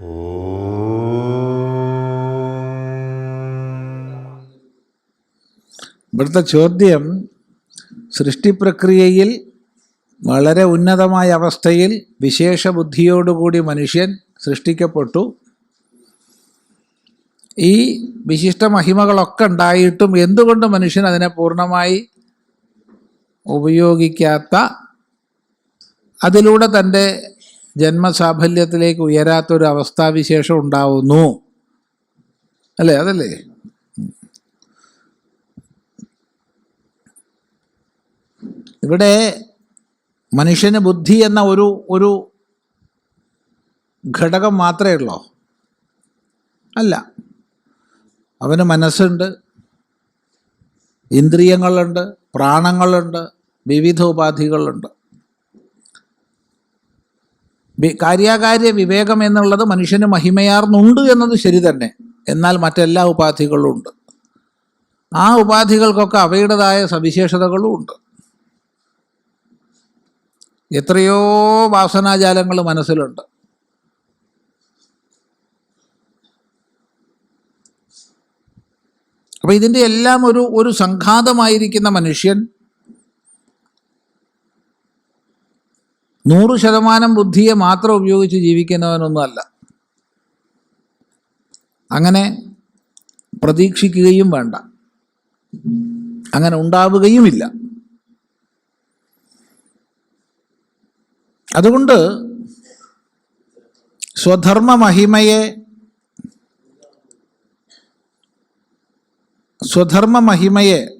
ഇവിടുത്തെ ചോദ്യം സൃഷ്ടിപ്രക്രിയയിൽ വളരെ ഉന്നതമായ അവസ്ഥയിൽ വിശേഷ ബുദ്ധിയോടുകൂടി മനുഷ്യൻ സൃഷ്ടിക്കപ്പെട്ടു. ഈ വിശിഷ്ട മഹിമകളൊക്കെ ഉണ്ടായിട്ടും എന്തുകൊണ്ട് മനുഷ്യൻ അതിനെ പൂർണമായി ഉപയോഗിക്കാത്ത അതിലൂടെ തന്റെ ജന്മസാഫല്യത്തിലേക്ക് ഉയരാത്തൊരു അവസ്ഥാവിശേഷം ഉണ്ടാവുന്നു. അല്ലേ? അതല്ലേ? ഇവിടെ മനുഷ്യന് ബുദ്ധി എന്ന ഒരു ഒരു ഘടകം മാത്രമേ ഉള്ളോ? അല്ല. അവന് മനസ്സുണ്ട് ഇന്ദ്രിയങ്ങളുണ്ട് പ്രാണങ്ങളുണ്ട് വിവിധ ഉപാധികളുണ്ട്. കാര്യാകാര്യ വിവേകം എന്നുള്ളത് മനുഷ്യന് മഹിമയാർന്നുണ്ട് എന്നത് ശരി തന്നെ. എന്നാൽ മറ്റെല്ലാ ഉപാധികളും ഉണ്ട്. ആ ഉപാധികൾക്കൊക്കെ അവയുടേതായ സവിശേഷതകളും ഉണ്ട്. എത്രയോ വാസനാജാലങ്ങൾ മനസ്സിലുണ്ട്. അപ്പൊ ഇതിന്റെ എല്ലാം ഒരു ഒരു സംഘാതമായിരിക്കുന്ന മനുഷ്യൻ നൂറ് ശതമാനം ബുദ്ധിയെ മാത്രം ഉപയോഗിച്ച് ജീവിക്കുന്നവനൊന്നുമല്ല. അങ്ങനെ പ്രതീക്ഷിക്കുകയും വേണ്ട. അങ്ങനെ ഉണ്ടാവുകയുമില്ല. അതുകൊണ്ട് സ്വധർമ്മ മഹിമയെ സ്വധർമ്മ മഹിമയെ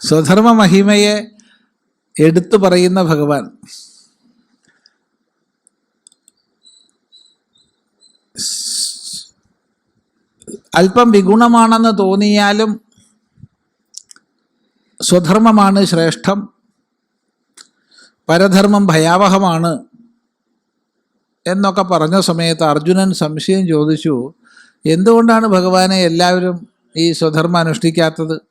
സ്വധർമ്മ മഹിമയെ എടുത്തു പറയുന്ന ഭഗവാൻ അല്പം വിഗുണമാണെന്ന് തോന്നിയാലും സ്വധർമ്മമാണ് ശ്രേഷ്ഠം പരധർമ്മം ഭയാവഹമാണ് എന്നൊക്കെ പറഞ്ഞ സമയത്ത് അർജുനൻ സംശയം ചോദിച്ചു എന്തുകൊണ്ടാണ് ഭഗവാനെ എല്ലാവരും ഈ സ്വധർമ്മം അനുഷ്ഠിക്കാത്തത്?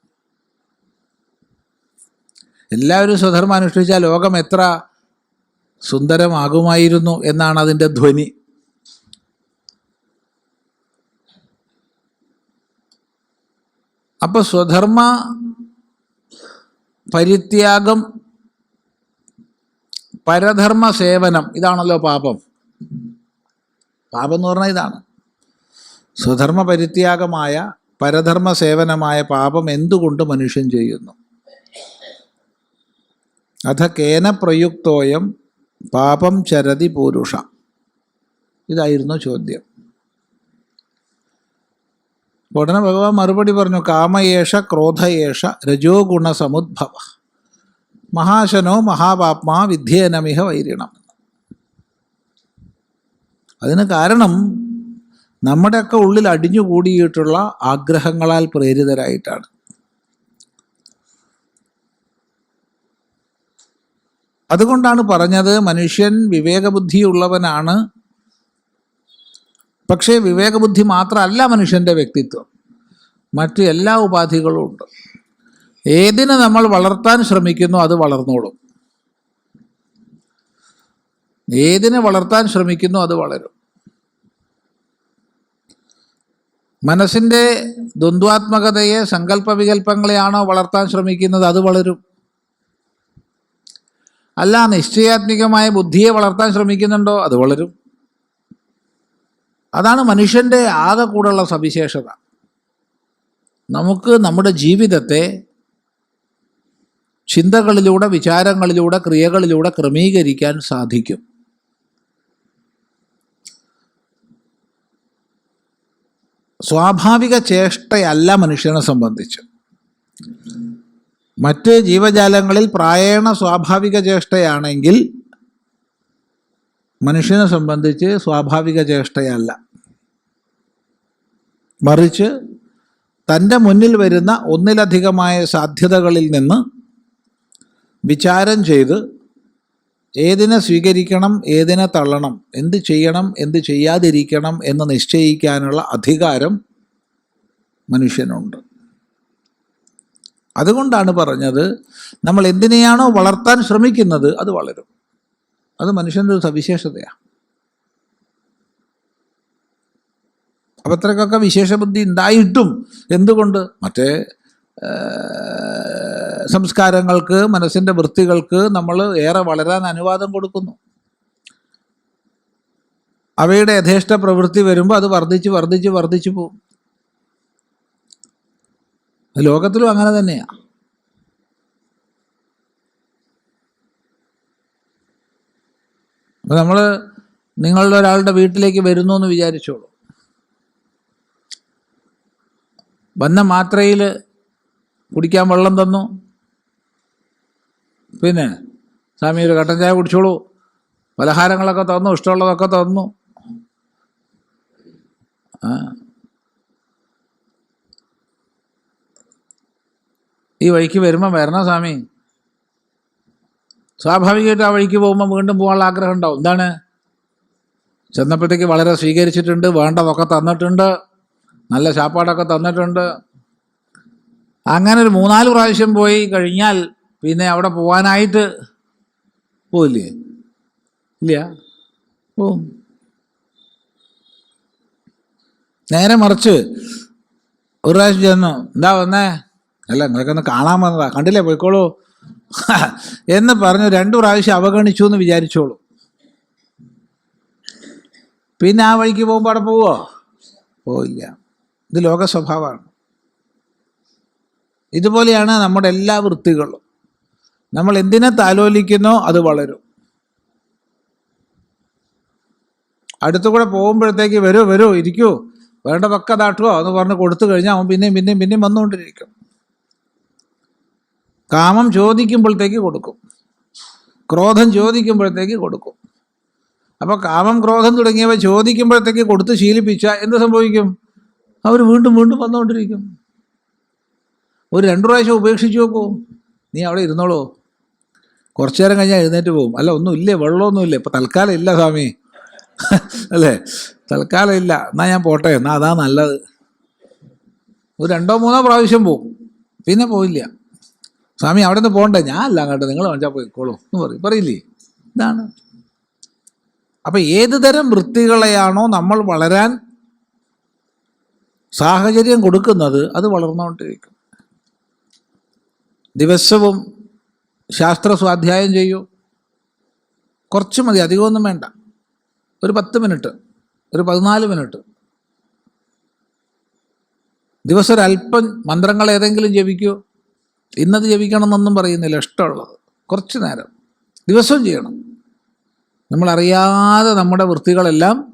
എല്ലാവരും സ്വധർമ്മം അനുഷ്ഠിച്ചാൽ ലോകം എത്ര സുന്ദരമാകുമായിരുന്നു എന്നാണ് അതിന്റെ ധ്വനി. അപ്പൊ സ്വധർമ്മ പരിത്യാഗം പരധർമ്മ സേവനം ഇതാണല്ലോ പാപം. പാപം എന്ന് പറഞ്ഞാൽ ഇതാണ്. സ്വധർമ്മ പരിത്യാഗമായ പരധർമ്മ സേവനമായ പാപം എന്തുകൊണ്ട് മനുഷ്യൻ ചെയ്യുന്നു? അഥ കേന പ്രയുക്തോയം പാപം ചരതി പൂരുഷ. ഇതായിരുന്നു ചോദ്യം. ഉടനെ ഭഗവാൻ മറുപടി പറഞ്ഞു കാമയേഷ ക്രോധയേഷ രജോ ഗുണസമുദ്ഭവ മഹാശനോ മഹാപാപ്മാ വിദ്യേനമിഹ വൈരിണം. അതിന് കാരണം നമ്മുടെയൊക്കെ ഉള്ളിൽ അടിഞ്ഞുകൂടിയിട്ടുള്ള ആഗ്രഹങ്ങളാൽ പ്രേരിതരായിട്ടാണ്. അതുകൊണ്ടാണ് പറഞ്ഞത് മനുഷ്യൻ വിവേകബുദ്ധിയുള്ളവനാണ്. പക്ഷേ വിവേകബുദ്ധി മാത്രമല്ല മനുഷ്യന്റെ വ്യക്തിത്വം. മറ്റ് എല്ലാ ഉപാധികളും ഉണ്ട്. ഏതിനെ നമ്മൾ വളർത്താൻ ശ്രമിക്കുന്നു അത് വളർന്നോളും. ഏതിനെ വളർത്താൻ ശ്രമിക്കുന്നു അത് വളരും. മനസ്സിന്റെ ദ്വന്ദ്വാത്മകതയെ സങ്കല്പ വികല്പങ്ങളെയാണോ വളർത്താൻ ശ്രമിക്കുന്നത് അത് വളരും. അല്ല നിശ്ചയാത്മികമായ ബുദ്ധിയെ വളർത്താൻ ശ്രമിക്കുന്നുണ്ടോ? അത് വളരും. അതാണ് മനുഷ്യന്റെ ആകെ കൂടുള്ള സവിശേഷത. നമുക്ക് നമ്മുടെ ജീവിതത്തെ ചിന്തകളിലൂടെ വിചാരങ്ങളിലൂടെ ക്രിയകളിലൂടെ ക്രമീകരിക്കാൻ സാധിക്കും. സ്വാഭാവിക ചേഷ്ടയല്ല മനുഷ്യനെ സംബന്ധിച്ച്. മറ്റ് ജീവജാലങ്ങളിൽ പ്രായേണ സ്വാഭാവിക ചേഷ്ടയാണെങ്കിൽ മനുഷ്യനെ സംബന്ധിച്ച് സ്വാഭാവിക ചേഷ്ടയല്ല മറിച്ച് തന്റെ മുന്നിൽ വരുന്ന ഒന്നിലധികമായ സാധ്യതകളിൽ നിന്ന് വിചാരം ചെയ്ത് ഏതിനെ സ്വീകരിക്കണം ഏതിനെ തള്ളണം എന്ത് ചെയ്യണം എന്ത് ചെയ്യാതിരിക്കണം എന്ന് നിശ്ചയിക്കാനുള്ള അധികാരം മനുഷ്യനുണ്ട്. അതുകൊണ്ടാണ് പറഞ്ഞത് നമ്മൾ എന്തിനെയാണോ വളർത്താൻ ശ്രമിക്കുന്നത് അത് വളരും. അത് മനുഷ്യന്റെ ഒരു സവിശേഷതയാണ് അപ്പം അത്രക്കൊക്കെ വിശേഷബുദ്ധി ഉണ്ടായിട്ടും എന്തുകൊണ്ട്? മറ്റേ സംസ്കാരങ്ങൾക്ക് മനസ്സിന്റെ വൃത്തികൾക്ക് നമ്മൾ ഏറെ വളരാൻ അനുവാദം കൊടുക്കുന്നു. അവയുടെ യഥേഷ്ട പ്രവൃത്തി വരുമ്പോൾ അത് വർദ്ധിച്ച് വർദ്ധിച്ച് വർദ്ധിച്ചു പോകും ലോകത്തിലും അങ്ങനെ തന്നെയാണ് അപ്പം നമ്മൾ നിങ്ങളുടെ ഒരാളുടെ വീട്ടിലേക്ക് വരുന്നു എന്ന് വിചാരിച്ചോളൂ. വന്ന മാത്രയിൽ കുടിക്കാൻ വെള്ളം തന്നു. പിന്നെ സ്വാമി ഒരു കട്ടൻ ചായ കുടിച്ചോളൂ. പലഹാരങ്ങളൊക്കെ തന്നു ഇഷ്ടമുള്ളതൊക്കെ തന്നു. ഈ വഴിക്ക് വരുമ്പം വരണം സ്വാമി. സ്വാഭാവികമായിട്ട് ആ വഴിക്ക് പോകുമ്പോൾ വീണ്ടും പോകാനുള്ള ആഗ്രഹം ഉണ്ടാവും. എന്താണ്? ചെന്നപ്പോഴത്തേക്ക് വളരെ സ്വീകരിച്ചിട്ടുണ്ട് വേണ്ടതൊക്കെ തന്നിട്ടുണ്ട് നല്ല ചാപ്പാടൊക്കെ തന്നിട്ടുണ്ട്. അങ്ങനെ ഒരു മൂന്നാൽ പ്രാവശ്യം പോയി കഴിഞ്ഞാൽ പിന്നെ അവിടെ പോകാനായിട്ട് പോയില്ലേ ഇല്ല? നേരെ മറിച്ച് ഒരു പ്രാവശ്യം ചെന്നു. എന്താ വന്നേ? അല്ല നിനക്കൊന്ന് കാണാൻ വന്നതാ. കണ്ടില്ലേ? പോയിക്കോളൂ. എന്ന് പറഞ്ഞു രണ്ടു പ്രാവശ്യം അവഗണിച്ചു എന്ന് വിചാരിച്ചോളൂ. പിന്നെ ആ വഴിക്ക് പോകുമ്പോൾ അവിടെ പോവോ? പോയില്ല ഇത് ലോക സ്വഭാവമാണ്. ഇതുപോലെയാണ് നമ്മുടെ എല്ലാ വൃത്തികളും. നമ്മൾ എന്തിനെ താലോലിക്കുന്നോ അത് വളരും. അടുത്തു കൂടെ പോകുമ്പോഴത്തേക്ക് വരൂ വരൂ ഇരിക്കൂ. വേണ്ട പക്ക താട്ടുവോ എന്ന് പറഞ്ഞ് കൊടുത്തു കഴിഞ്ഞാൽ അവൻ പിന്നെയും പിന്നെയും പിന്നെയും വന്നുകൊണ്ടിരിക്കും. കാമം ചോദിക്കുമ്പോഴത്തേക്ക് കൊടുക്കും. ക്രോധം ചോദിക്കുമ്പോഴത്തേക്ക് കൊടുക്കും. അപ്പോൾ കാമം ക്രോധം തുടങ്ങിയവ ചോദിക്കുമ്പോഴത്തേക്ക് കൊടുത്ത് ശീലിപ്പിച്ചാൽ എന്ത് സംഭവിക്കും? അവർ വീണ്ടും വീണ്ടും വന്നുകൊണ്ടിരിക്കും ഒരു രണ്ടു പ്രാവശ്യം ഉപേക്ഷിച്ചു നോക്കൂ. നീ അവിടെ ഇരുന്നോളൂ. കുറച്ചു നേരം കഴിഞ്ഞാൽ എഴുന്നേറ്റ് പോകും. അല്ല ഒന്നും ഇല്ലേ? വെള്ളമൊന്നും ഇപ്പൊ ഇപ്പം തൽക്കാലം ഇല്ല സ്വാമി. അല്ലേ? തൽക്കാലം ഇല്ല. എന്നാ ഞാൻ പോട്ടെ. എന്നാ അതാ നല്ലത്. ഒരു രണ്ടോ മൂന്നോ പ്രാവശ്യം പോവും. പിന്നെ പോയില്ല സ്വാമി അവിടെ നിന്ന് പോകണ്ടേ ഞാൻ അല്ല അങ്ങോട്ട്. നിങ്ങൾ വേണ്ട പോയിക്കോളൂ എന്ന് പറയും. പറയില്ലേ? ഇതാണ്. അപ്പം ഏത് തരം വൃത്തികളെയാണോ നമ്മൾ വളരാൻ സാഹചര്യം കൊടുക്കുന്നത് അത് വളർന്നുകൊണ്ടിരിക്കും. ദിവസവും ശാസ്ത്ര സ്വാധ്യായം ചെയ്യൂ. കുറച്ച് മതി. അധികമൊന്നും വേണ്ട. ഒരു പത്ത് മിനിറ്റ് ഒരു പതിനാല് മിനിറ്റ്. ദിവസം ഒരല്പം മന്ത്രങ്ങൾ ഏതെങ്കിലും ജപിക്കൂ. ഇന്നത് ജപിക്കണം എന്നൊന്നും പറയുന്നില്ല. ഇഷ്ടമുള്ളത്. കുറച്ച് നേരം. ദിവസവും ചെയ്യണം. നമ്മളറിയാതെ നമ്മുടെ വൃത്തികളെല്ലാം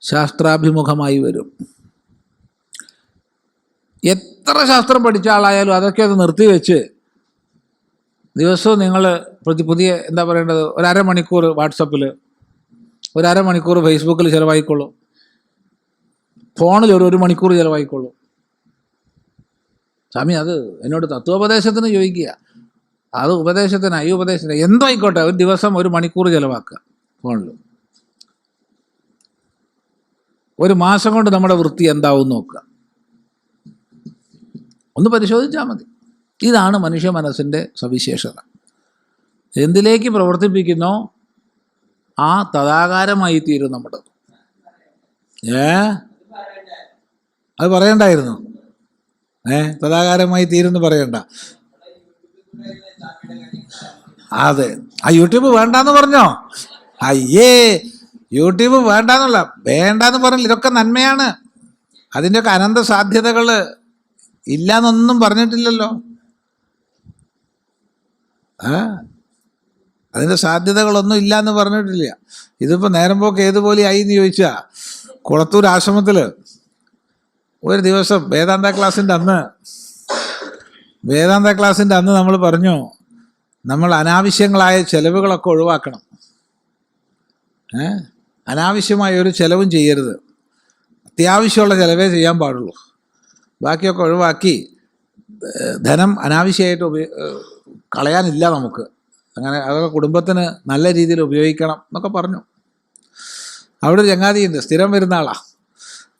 ശാസ്ത്രാഭിമുഖമായി വരും. എത്ര ശാസ്ത്രം പഠിച്ച ആളായാലും അതൊക്കെ അത് നിർത്തിവെച്ച് ദിവസവും നിങ്ങൾ പ്രതി പുതിയ എന്താ പറയേണ്ടത്? ഒരു വാട്സപ്പിൽ ഒരു ഫേസ്ബുക്കിൽ ചിലവായിക്കോളൂ ഫോണിൽ ഒരു ഒരു മണിക്കൂർ ചിലവായിക്കോളൂ സ്വാമി അത് എന്നോട് തത്വോപദേശത്തിന് ചോദിക്കുക. അത് ഉപദേശത്തിന് ഈ ഉപദേശത്തിന് എന്തോ ആയിക്കോട്ടെ ഒരു ദിവസം ഒരു മണിക്കൂർ ചിലവാക്കുക ഫോണിൽ ഒരു മാസം കൊണ്ട് നമ്മുടെ വൃത്തി എന്താവും നോക്കുക. ഒന്ന് പരിശോധിച്ചാൽ മതി. ഇതാണ് മനുഷ്യ മനസ്സിന്റെ സവിശേഷത. എന്തിലേക്ക് പ്രവർത്തിപ്പിക്കുന്നോ ആ തഥാകാരമായി തീരും നമ്മുടെ. ഏ? അത് പറയണ്ടായിരുന്നു. ഏ? കലാകാരമായി തീരുന്ന് പറയണ്ട. അതെ. ആ യൂട്യൂബ് വേണ്ടാന്ന് പറഞ്ഞോ? അയ്യേ യൂട്യൂബ് വേണ്ടാന്നുള്ള വേണ്ടാന്ന് പറഞ്ഞില്ല ഇതൊക്കെ നന്മയാണ്. അതിന്റെയൊക്കെ അനന്ത സാധ്യതകൾ ഇല്ലാന്നൊന്നും പറഞ്ഞിട്ടില്ലല്ലോ. ആ? അതിന്റെ സാധ്യതകളൊന്നും ഇല്ലയെന്ന് പറഞ്ഞിട്ടില്ല. ഇതിപ്പോൾ നേരം പോക്ക് ഏതുപോലെ ആയി എന്ന് ചോദിച്ചാൽ കുളത്തൂർ ആശ്രമത്തിൽ ഒരു ദിവസം വേദാന്ത ക്ലാസ്സിന്റെ അന്ന് വേദാന്ത ക്ലാസ്സിന്റെ അന്ന് നമ്മൾ പറഞ്ഞു നമ്മൾ അനാവശ്യങ്ങളായ ചെലവുകളൊക്കെ ഒഴിവാക്കണം. അനാവശ്യമായ ഒരു ചെലവും ചെയ്യരുത്. അത്യാവശ്യമുള്ള ചിലവേ ചെയ്യാൻ പാടുള്ളൂ. ബാക്കിയൊക്കെ ഒഴിവാക്കി ധനം അനാവശ്യമായിട്ട് ഉപയോ ഏഹ് കളയാനില്ല നമുക്ക്. അങ്ങനെ അതൊക്കെ കുടുംബത്തിന് നല്ല രീതിയിൽ ഉപയോഗിക്കണം എന്നൊക്കെ പറഞ്ഞു. അവിടെ ഒരു ചങ്ങാതിയുണ്ട് സ്ഥിരം വരുന്ന ആളാണ്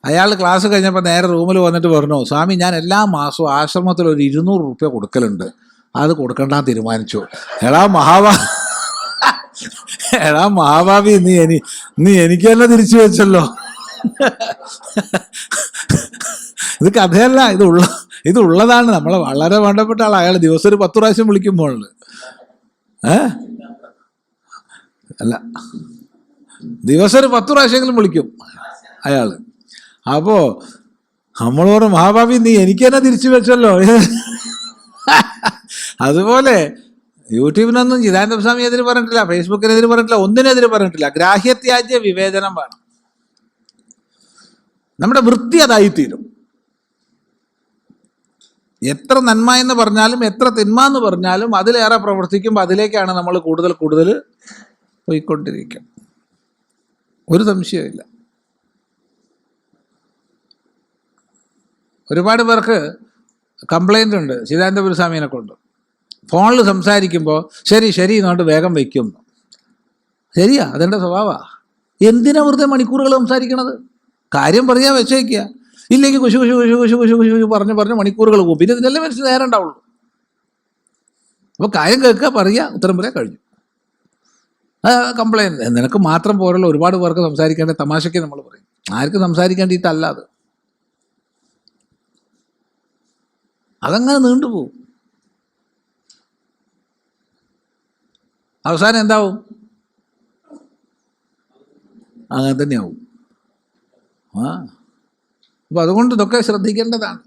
അയാൾ ക്ലാസ് കഴിഞ്ഞപ്പോൾ നേരെ റൂമിൽ വന്നിട്ട് പറഞ്ഞു സ്വാമി ഞാൻ എല്ലാ മാസവും ആശ്രമത്തിൽ ഒരു ഇരുന്നൂറ് റുപ്യ കൊടുക്കലുണ്ട്. അത് കൊടുക്കണ്ടാന്ന് തീരുമാനിച്ചു. എടാ മഹാഭാ എടാ മഹാഭാവി നീ എനി നീ എനിക്ക് തന്നെ തിരിച്ചു വെച്ചല്ലോ. ഇത് കഥയല്ല ഇത് ഉള്ളതാണ്. നമ്മളെ വളരെ വേണ്ടപ്പെട്ട ആൾ അയാൾ ദിവസം ഒരു പത്ത് പ്രാവശ്യം വിളിക്കുമ്പോൾ. ഏ? അല്ല ദിവസം ഒരു പത്ത് പ്രാവശ്യമെങ്കിലും വിളിക്കും അയാൾ. അപ്പോ നമ്മളോട് മഹാഭാവി നീ എനിക്ക് തന്നെ തിരിച്ചു വെച്ചല്ലോ. അതുപോലെ യൂട്യൂബിനൊന്നും ചിദാനന്ദ സ്വാമി എതിര് പറഞ്ഞിട്ടില്ല ഫേസ്ബുക്കിനെതിരെ പറഞ്ഞിട്ടില്ല ഒന്നിനെതിര് പറഞ്ഞിട്ടില്ല. ഗ്രാഹ്യത്യാജ്യ വിവേചനം വേണം. നമ്മുടെ വൃത്തി അതായിത്തീരും. എത്ര നന്മ എന്ന് പറഞ്ഞാലും എത്ര തിന്മ എന്ന് പറഞ്ഞാലും അതിലേറെ പ്രവർത്തിക്കുമ്പോൾ അതിലേക്കാണ് നമ്മൾ കൂടുതൽ കൂടുതൽ പോയിക്കൊണ്ടിരിക്കുക. ഒരു സംശയമില്ല ഒരുപാട് പേർക്ക് കംപ്ലൈന്റ് ഉണ്ട്. ചിദാനന്ദപുരസ്വാമീനെ കൊണ്ട്. ഫോണിൽ സംസാരിക്കുമ്പോൾ ശരി ശരി എന്നുകൊണ്ട് വേഗം വയ്ക്കും. ശരിയാ അതെന്റെ സ്വഭാവമാണ് എന്തിനാ വെറുതെ മണിക്കൂറുകൾ സംസാരിക്കണത്? കാര്യം പറയാൻ വെച്ചേക്കുക ഇല്ലെങ്കിൽ കുശു കുശു കുശു കുശു കുശു കുശു കുശു പറഞ്ഞ് പറഞ്ഞ് മണിക്കൂറുകൾ പോകും പിന്നെ ഇതിനല്ലേ മനസ്സിൽ നേരം ഉണ്ടാവുള്ളൂ. അപ്പോൾ കാര്യം കേൾക്കുക പറയുക ഉത്തരം പറയാൻ കഴിഞ്ഞു. കംപ്ലൈന്റ് നിനക്ക് മാത്രം പോരല്ലോ. ഒരുപാട് പേർക്ക് സംസാരിക്കേണ്ട തമാശയ്ക്ക് നമ്മൾ പറയും. ആർക്ക് സംസാരിക്കേണ്ടിയിട്ടല്ല അത്. അതങ്ങനെ നീണ്ടുപോകും അവസാനം എന്താവും? അങ്ങനെ തന്നെയാവും. ആ. അപ്പം അതുകൊണ്ട് ഇതൊക്കെ ശ്രദ്ധിക്കേണ്ടതാണ്.